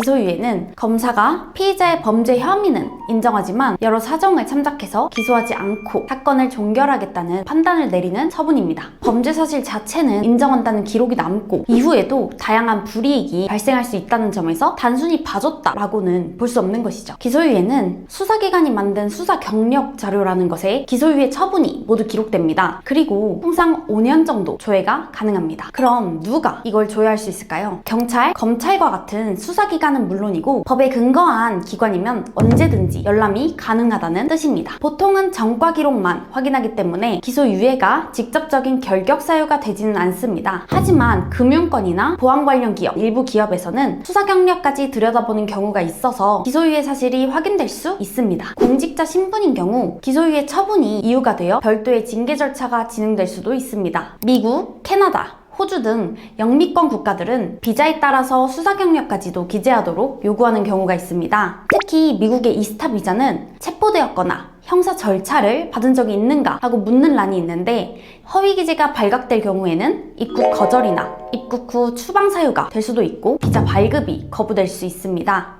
기소유예는 검사가 피의자의 범죄 혐의는 인정하지만 여러 사정을 참작해서 기소하지 않고 사건을 종결하겠다는 판단을 내리는 처분입니다. 범죄 사실 자체는 인정한다는 기록이 남고 이후에도 다양한 불이익이 발생할 수 있다는 점에서 단순히 봐줬다라고는 볼 수 없는 것이죠. 기소유예는 수사기관이 만든 수사 경력 자료라는 것에 기소유예 처분이 모두 기록됩니다. 그리고 통상 5년 정도 조회가 가능합니다. 그럼 누가 이걸 조회할 수 있을까요? 경찰, 검찰과 같은 수사기관은 물론이고 법에 근거한 기관이면 언제든지 열람이 가능하다는 뜻입니다. 보통은 전과 기록만 확인하기 때문에 기소 유예가 직접적인 결격 사유가 되지는 않습니다. 하지만 금융권이나 보안 관련 기업, 일부 기업에서는 수사 경력까지 들여다보는 경우가 있어서 기소유예 사실이 확인될 수 있습니다. 공직자 신분인 경우 기소유예 처분이 이유가 되어 별도의 징계 절차가 진행될 수도 있습니다. 미국, 캐나다, 호주 등 영미권 국가들은 비자에 따라서 수사 경력까지도 기재하도록 요구하는 경우가 있습니다. 특히 미국의 이스타 비자는 체포되었거나 형사 절차를 받은 적이 있는가 하고 묻는 란이 있는데 허위 기재가 발각될 경우에는 입국 거절이나 입국 후 추방 사유가 될 수도 있고 비자 발급이 거부될 수 있습니다.